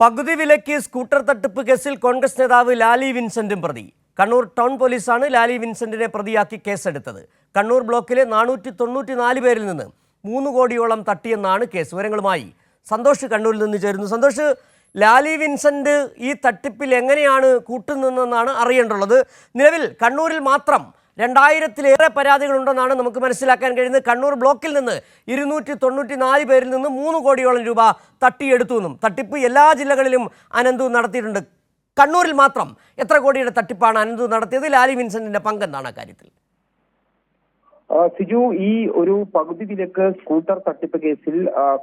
പകുതി വിലയ്ക്ക് സ്കൂട്ടർ തട്ടിപ്പ് കേസിൽ കോൺഗ്രസ് നേതാവ് ലാലി വിൻസെന്റും പ്രതി. കണ്ണൂർ ടൗൺ പോലീസാണ് ലാലി വിൻസെന്റിനെ പ്രതിയാക്കി കേസെടുത്തത്. കണ്ണൂർ ബ്ലോക്കിലെ നാനൂറ്റി തൊണ്ണൂറ്റി പേരിൽ നിന്ന് മൂന്ന് കോടിയോളം തട്ടിയെന്നാണ് കേസ് വിവരങ്ങളുമായി. സന്തോഷ് കണ്ണൂരിൽ നിന്ന് ചേരുന്നു. സന്തോഷ് ലാലി വിൻസെന്റ് ഈ തട്ടിപ്പിൽ എങ്ങനെയാണ് കൂട്ടുനിന്നെന്നാണ് അറിയേണ്ടുള്ളത് നിലവിൽ കണ്ണൂരിൽ മാത്രം രണ്ടായിരത്തിലേറെ പരാതികളുണ്ടെന്നാണ് നമുക്ക് മനസ്സിലാക്കാൻ കഴിയുന്നത്. കണ്ണൂർ ബ്ലോക്കിൽ നിന്ന് ഇരുന്നൂറ്റി തൊണ്ണൂറ്റി നാല് പേരിൽ നിന്ന് മൂന്ന് കോടിയോളം രൂപ തട്ടിയെടുത്തു എന്നും തട്ടിപ്പ് എല്ലാ ജില്ലകളിലും അനന്തു നടത്തിയിട്ടുണ്ട്. കണ്ണൂരിൽ മാത്രം എത്ര കോടിയുടെ തട്ടിപ്പാണ് അനന്തു നടത്തിയത്? ലാലി വിൻസെന്റിന്റെ പങ്കെന്താണ് ആ ആ, സിജു ഈ ഒരു പകുതി വിലക്ക് സ്കൂട്ടർ തട്ടിപ്പ് കേസിൽ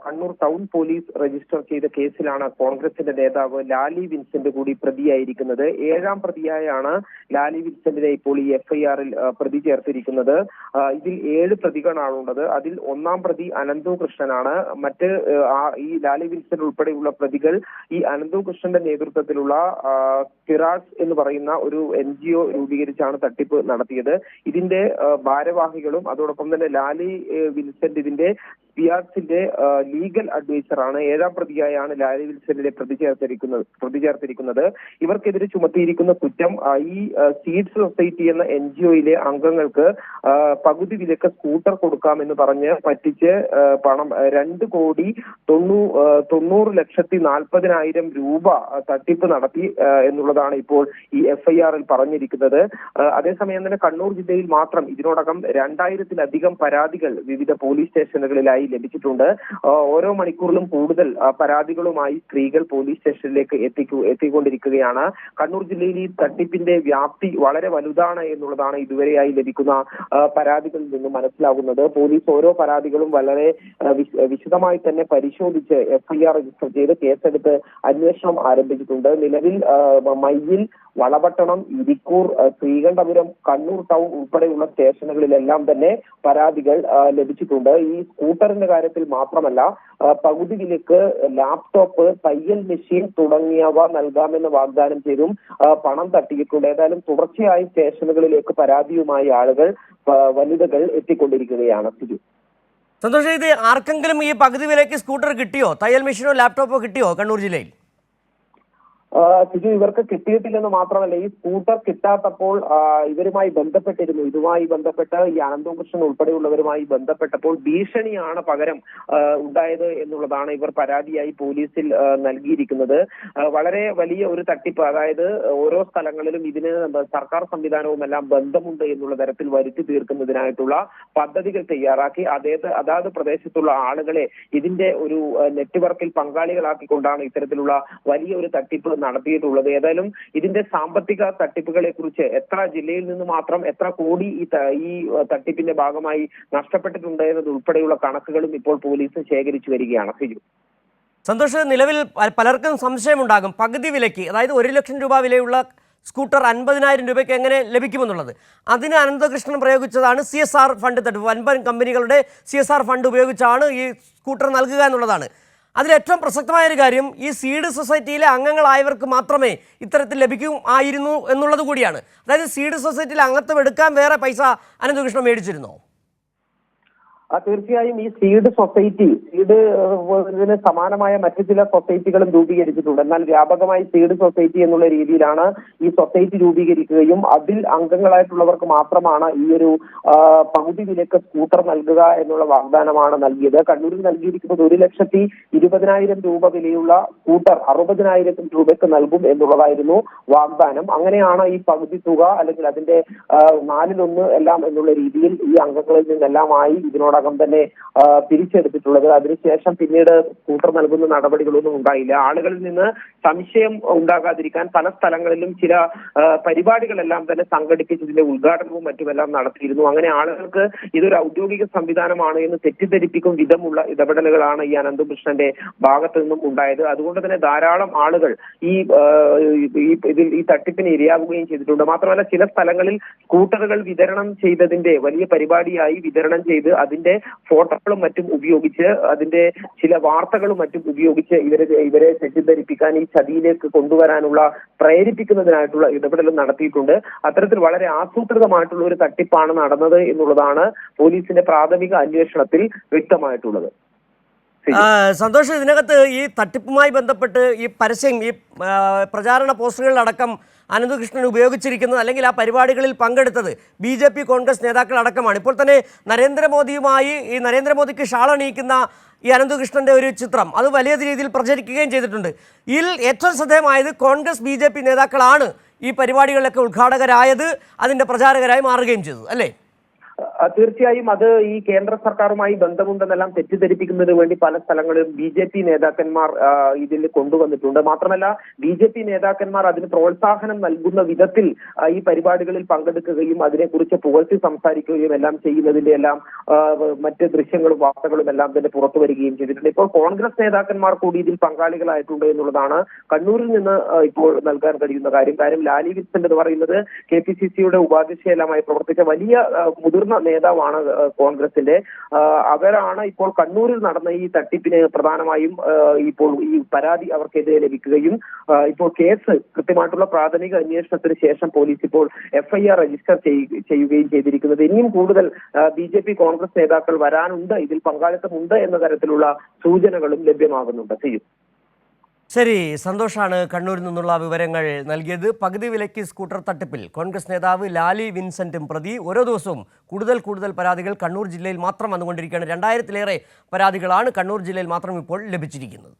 കണ്ണൂർ ടൗൺ പോലീസ് രജിസ്റ്റർ ചെയ്ത കേസിലാണ് കോൺഗ്രസിന്റെ നേതാവ് ലാലി വിൻസെന്റ് കൂടി പ്രതിയായിരിക്കുന്നത്. ഏഴാം പ്രതിയായാണ് ലാലി വിൻസെന്റിനെ ഇപ്പോൾ ഈ എഫ്ഐആറിൽ പ്രതി ചേർത്തിരിക്കുന്നത്. ഇതിൽ ഏഴ് പ്രതികളാണുള്ളത്. അതിൽ ഒന്നാം പ്രതി അനന്തു കൃഷ്ണനാണ് മറ്റ് ഈ ലാലി വിൻസെന്റ് ഉൾപ്പെടെയുള്ള പ്രതികൾ ഈ അനന്തു കൃഷ്ണന്റെ നേതൃത്വത്തിലുള്ള ആ, എന്ന് പറയുന്ന ഒരു എൻ രൂപീകരിച്ചാണ് തട്ടിപ്പ് നടത്തിയത്. ഇതിന്റെ ആ, ഭാരവാഹികളും അതോടൊപ്പം തന്നെ ലാലി വിൻസെന്റ് ഇതിന്റെ പിയാർസിന്റെ ലീഗൽ അഡ്വൈസറാണ് ഏഴാം പ്രതിയായാണ് ലാലി വിൽസനെ പ്രതി ചേർത്തിരിക്കുന്നത് പ്രതി ചേർത്തിരിക്കുന്നത്. ഇവർക്കെതിരെ ചുമത്തിയിരിക്കുന്ന കുറ്റം ഈ സീഡ് സൊസൈറ്റി എന്ന എൻ ജി ഒയിലെ അംഗങ്ങൾക്ക് പകുതി വിലക്ക് സ്കൂട്ടർ കൊടുക്കാമെന്ന് പറഞ്ഞ് പറ്റിച്ച് പണം രണ്ട് കോടി തൊണ്ണൂ തൊണ്ണൂറ് ലക്ഷത്തി നാൽപ്പതിനായിരം രൂപ തട്ടിപ്പ് നടത്തി എന്നുള്ളതാണ് ഇപ്പോൾ ഈ എഫ്ഐആറിൽ പറഞ്ഞിരിക്കുന്നത്. അതേസമയം തന്നെ കണ്ണൂർ ജില്ലയിൽ മാത്രം ഇതിനോടകം രണ്ടായിരത്തിലധികം പരാതികൾ വിവിധ പോലീസ് സ്റ്റേഷനുകളിലായി ലഭിച്ചിട്ടുണ്ട്. ഓരോ മണിക്കൂറിലും കൂടുതൽ പരാതികളുമായി സ്ത്രീകൾ പോലീസ് സ്റ്റേഷനിലേക്ക് എത്തിക്കു എത്തിക്കൊണ്ടിരിക്കുകയാണ്. കണ്ണൂർ ജില്ലയിൽ ഈ തട്ടിപ്പിന്റെ വ്യാപ്തി വളരെ വലുതാണ് എന്നുള്ളതാണ് ഇതുവരെയായി ലഭിക്കുന്ന പരാതികളിൽ നിന്ന് മനസ്സിലാകുന്നത്. പോലീസ് ഓരോ പരാതികളും വളരെ വിശദമായി തന്നെ പരിശോധിച്ച് എഫ്ഐആർ രജിസ്റ്റർ ചെയ്ത് കേസെടുത്ത് അന്വേഷണം ആരംഭിച്ചിട്ടുണ്ട്. നിലവിൽ മയ്യിൽ വളപട്ടണം ഇരിക്കൂർ ശ്രീകണ്ഠപുരം കണ്ണൂർ ടൗൺ ഉൾപ്പെടെയുള്ള സ്റ്റേഷനുകളിലെല്ലാം തന്നെ പരാതികൾ ലഭിച്ചിട്ടുണ്ട്. ഈ സ്കൂട്ടറിന്റെ കാര്യത്തിൽ മാത്രമല്ല പകുതി വിലക്ക് ലാപ്ടോപ്പ് തയ്യൽ മെഷീൻ തുടങ്ങിയവ നൽകാമെന്ന് വാഗ്ദാനം ചെയ്തും പണം തട്ടിയിട്ടുണ്ട് ഏതായാലും തുടർച്ചയായി സ്റ്റേഷനുകളിലേക്ക് പരാതിയുമായി ആളുകൾ വനിതകൾ എത്തിക്കൊണ്ടിരിക്കുകയാണ്. സ്ഥിതി സന്തോഷം ഇത് ആർക്കെങ്കിലും ഈ പകുതി വിലയ്ക്ക് സ്കൂട്ടർ കിട്ടിയോ? തയ്യൽ മെഷീനോ ലാപ്ടോപ്പോ കിട്ടിയോ കണ്ണൂർ ജില്ലയിൽ? സിജു ഇവർക്ക് കിട്ടിയിട്ടില്ലെന്ന് മാത്രമല്ല ഈ സ്കൂട്ടർ കിട്ടാത്തപ്പോൾ ഇവരുമായി ബന്ധപ്പെട്ടിരുന്നു. ഇതുമായി ബന്ധപ്പെട്ട് ഈ അനന്തകൃഷ്ണൻ ഉൾപ്പെടെയുള്ളവരുമായി ബന്ധപ്പെട്ടപ്പോൾ ഭീഷണിയാണ് പകരം ഉണ്ടായത് എന്നുള്ളതാണ് ഇവർ പരാതിയായി പോലീസിൽ നൽകിയിരിക്കുന്നത്. വളരെ വലിയ ഒരു തട്ടിപ്പ് അതായത് ഓരോ സ്ഥലങ്ങളിലും ഇതിന് സർക്കാർ സംവിധാനവും എല്ലാം ബന്ധമുണ്ട് എന്നുള്ള തരത്തിൽ വരുത്തി തീർക്കുന്നതിനായിട്ടുള്ള പദ്ധതികൾ തയ്യാറാക്കി. അതേത് അതാത് പ്രദേശത്തുള്ള ആളുകളെ ഇതിന്റെ ഒരു നെറ്റ്വർക്കിൽ പങ്കാളികളാക്കിക്കൊണ്ടാണ് ഇത്തരത്തിലുള്ള വലിയ ഒരു തട്ടിപ്പ് നടത്തിയിട്ടുള്ളത്. ഏതായാലും ഇതിന്റെ സാമ്പത്തിക തട്ടിപ്പുകളെ കുറിച്ച് എത്ര ജില്ലയിൽ നിന്ന് മാത്രം എത്ര കോടി ഈ ഈ തട്ടിപ്പിന്റെ ഭാഗമായി നഷ്ടപ്പെട്ടിട്ടുണ്ട് എന്നത് ഉൾപ്പെടെയുള്ള കണക്കുകളും ഇപ്പോൾ പോലീസ് ശേഖരിച്ചു വരികയാണ്. സിജു സന്തോഷ് നിലവിൽ പലർക്കും സംശയമുണ്ടാകും. പകുതി വിലയ്ക്ക് അതായത് ഒരു ലക്ഷം രൂപ വിലയുള്ള സ്കൂട്ടർ അൻപതിനായിരം രൂപയ്ക്ക് എങ്ങനെ ലഭിക്കുമെന്നുള്ളത്. അതിന് അനന്തകൃഷ്ണൻ പ്രയോഗിച്ചതാണ് സി എസ് ആർ ഫണ്ട് തട്ടിപ്പ്. വൻപൻ കമ്പനികളുടെ സി എസ് ആർ ഫണ്ട് ഉപയോഗിച്ചാണ് ഈ സ്കൂട്ടർ നൽകുക എന്നുള്ളതാണ്. അതിൽ ഏറ്റവും പ്രസക്തമായ ഒരു കാര്യം ഈ സീഡ് സൊസൈറ്റിയിലെ അംഗങ്ങളായവർക്ക് മാത്രമേ ഇത്തരത്തിൽ ലഭിക്കും ആയിരുന്നു എന്നുള്ളത് കൂടിയാണ്. അതായത് സീഡ് സൊസൈറ്റിയിൽ അംഗത്വം എടുക്കാൻ വേറെ പൈസ അനന്തകൃഷ്ണൻ മേടിച്ചിരുന്നോ? തീർച്ചയായും ഈ സീഡ് സൊസൈറ്റി സീഡ് ഇതിന് സമാനമായ മറ്റു ചില സൊസൈറ്റികളും രൂപീകരിച്ചിട്ടുണ്ട്. എന്നാൽ വ്യാപകമായി സീഡ് സൊസൈറ്റി എന്നുള്ള രീതിയിലാണ് ഈ സൊസൈറ്റി രൂപീകരിക്കുകയും അതിൽ അംഗങ്ങളായിട്ടുള്ളവർക്ക് മാത്രമാണ് ഈ ഒരു പകുതി വിലക്ക് സ്കൂട്ടർ നൽകുക എന്നുള്ള വാഗ്ദാനമാണ് നൽകിയത്. കണ്ണൂരിൽ നൽകിയിരിക്കുന്നത് ഒരു ലക്ഷത്തി ഇരുപതിനായിരം രൂപ വിലയുള്ള സ്കൂട്ടർ അറുപതിനായിരം രൂപയ്ക്ക് നൽകും എന്നുള്ളതായിരുന്നു വാഗ്ദാനം. അങ്ങനെയാണ് ഈ പകുതി തുക അല്ലെങ്കിൽ അതിന്റെ നാലിലൊന്ന് എല്ലാം എന്നുള്ള രീതിയിൽ ഈ അംഗങ്ങളിൽ നിന്നെല്ലാമായി ഇതിനോടകം തന്നെ പിരിച്ചെടുത്തിട്ടുള്ളത്. അതിനുശേഷം പിന്നീട് സ്കൂട്ടർ നൽകുന്ന നടപടികളൊന്നും ഉണ്ടായില്ല. ആളുകളിൽ നിന്ന് സംശയം ഉണ്ടാകാതിരിക്കാൻ പല സ്ഥലങ്ങളിലും ചില പരിപാടികളെല്ലാം തന്നെ സംഘടിപ്പിച്ച് ഇതിന്റെ ഉദ്ഘാടനവും മറ്റുമെല്ലാം നടത്തിയിരുന്നു. അങ്ങനെ ആളുകൾക്ക് ഇതൊരു ഔദ്യോഗിക സംവിധാനമാണ് എന്ന് തെറ്റിദ്ധരിപ്പിക്കും വിധമുള്ള ഇടപെടലുകളാണ് ഈ അനന്തകൃഷ്ണന്റെ ഭാഗത്തു നിന്നും ഉണ്ടായത്. അതുകൊണ്ട് തന്നെ ധാരാളം ആളുകൾ ഈ ഇതിൽ ഈ തട്ടിപ്പിന് ഇരയാകുകയും ചെയ്തിട്ടുണ്ട്. മാത്രമല്ല ചില സ്ഥലങ്ങളിൽ സ്കൂട്ടറുകൾ വിതരണം ചെയ്തതിന്റെ വലിയ പരിപാടിയായി വിതരണം ചെയ്ത് അതിന്റെ ഫോട്ടോകളും മറ്റും ഉപയോഗിച്ച് അതിന്റെ ചില വാർത്തകളും മറ്റും ഉപയോഗിച്ച് ഇവരെ ഇവരെ തെറ്റിദ്ധരിപ്പിക്കാൻ ഈ ചതിയിലേക്ക് കൊണ്ടുവരാനുള്ള പ്രേരിപ്പിക്കുന്നതിനായിട്ടുള്ള ഇടപെടലും നടത്തിയിട്ടുണ്ട്. അത്തരത്തിൽ വളരെ ആസൂത്രിതമായിട്ടുള്ള ഒരു തട്ടിപ്പാണ് നടന്നത് എന്നുള്ളതാണ് പോലീസിന്റെ പ്രാഥമിക അന്വേഷണത്തിൽ വ്യക്തമായിട്ടുള്ളത്. സന്തോഷം ഇതിനകത്ത് ഈ തട്ടിപ്പുമായി ബന്ധപ്പെട്ട് ഈ പരസ്യം ഈ പ്രചാരണ പോസ്റ്ററുകളിലടക്കം അനന്തകൃഷ്ണൻ ഉപയോഗിച്ചിരിക്കുന്നത് അല്ലെങ്കിൽ ആ പരിപാടികളിൽ പങ്കെടുത്തത് ബി ജെ പി കോൺഗ്രസ് നേതാക്കൾ അടക്കമാണ്. ഇപ്പോൾ തന്നെ നരേന്ദ്രമോദിയുമായി ഈ നരേന്ദ്രമോദിക്ക് ഷാളണിയിക്കുന്ന ഈ അനന്തകൃഷ്ണന്റെ ഒരു ചിത്രം അത് വലിയ രീതിയിൽ പ്രചരിക്കുകയും ചെയ്തിട്ടുണ്ട്. ഇതിൽ ഏറ്റവും ശ്രദ്ധേയമായത് കോൺഗ്രസ് ബി നേതാക്കളാണ് ഈ പരിപാടികളിലൊക്കെ ഉദ്ഘാടകരായത് അതിന്റെ പ്രചാരകരായി മാറുകയും ചെയ്തു അല്ലേ? തീർച്ചയായും അത് ഈ കേന്ദ്ര സർക്കാരുമായി ബന്ധമുണ്ടെന്നെല്ലാം തെറ്റിദ്ധരിപ്പിക്കുന്നതിന് വേണ്ടി പല സ്ഥലങ്ങളിലും ബി ജെ പി നേതാക്കന്മാർ ഇതിൽ കൊണ്ടുവന്നിട്ടുണ്ട്. മാത്രമല്ല ബി ജെ പി നേതാക്കന്മാർ അതിന് പ്രോത്സാഹനം നൽകുന്ന വിധത്തിൽ ഈ പരിപാടികളിൽ പങ്കെടുക്കുകയും അതിനെക്കുറിച്ച് പുകഴ്ത്തി സംസാരിക്കുകയും എല്ലാം ചെയ്യുന്നതിന്റെ എല്ലാം മറ്റ് ദൃശ്യങ്ങളും വാർത്തകളും എല്ലാം തന്നെ പുറത്തു വരികയും ചെയ്തിട്ടുണ്ട്. ഇപ്പോൾ കോൺഗ്രസ് നേതാക്കന്മാർ കൂടി ഇതിൽ പങ്കാളികളായിട്ടുണ്ട് എന്നുള്ളതാണ് കണ്ണൂരിൽ നിന്ന് ഇപ്പോൾ നൽകാൻ കഴിയുന്ന കാര്യം. കാര്യം ലാലി വിൻസെന്റ് എന്ന് പറയുന്നത് കെ പി സി സിയുടെ ഉപാധ്യക്ഷയെല്ലാമായി പ്രവർത്തിച്ച വലിയ ആ, മുതിർന്ന നേതാവാണ് കോൺഗ്രസിന്റെ. അവരാണ് ഇപ്പോൾ കണ്ണൂരിൽ നടന്ന ഈ തട്ടിപ്പിന് പ്രധാനമായും ഇപ്പോൾ ഈ പരാതി അവർക്കെതിരെ ലഭിക്കുകയും ഇപ്പോൾ കേസ് കൃത്യമായിട്ടുള്ള പ്രാഥമിക അന്വേഷണത്തിന് ശേഷം പോലീസ് ഇപ്പോൾ എഫ്ഐആർ രജിസ്റ്റർ ചെയ്യുകയും ചെയ്തിരിക്കുന്നത്. ഇനിയും കൂടുതൽ ബി ജെ പി കോൺഗ്രസ് നേതാക്കൾ വരാനുണ്ട് ഇതിൽ പങ്കാളിത്തമുണ്ട് എന്ന തരത്തിലുള്ള സൂചനകളും ലഭ്യമാകുന്നുണ്ട്. ചെയ്യും ശരി സന്തോഷാണ് കണ്ണൂരിൽ നിന്നുള്ള വിവരങ്ങൾ നൽകിയത്. പകുതി വിലയ്ക്ക് സ്കൂട്ടർ തട്ടിപ്പിൽ കോൺഗ്രസ് നേതാവ് ലാലി വിൻസെന്റും പ്രതി ഓരോ ദിവസവും കൂടുതൽ കൂടുതൽ പരാതികൾ കണ്ണൂർ ജില്ലയിൽ മാത്രം വന്നുകൊണ്ടിരിക്കുകയാണ്. രണ്ടായിരത്തിലേറെ പരാതികളാണ് കണ്ണൂർ ജില്ലയിൽ മാത്രം ഇപ്പോൾ ലഭിച്ചിരിക്കുന്നത്.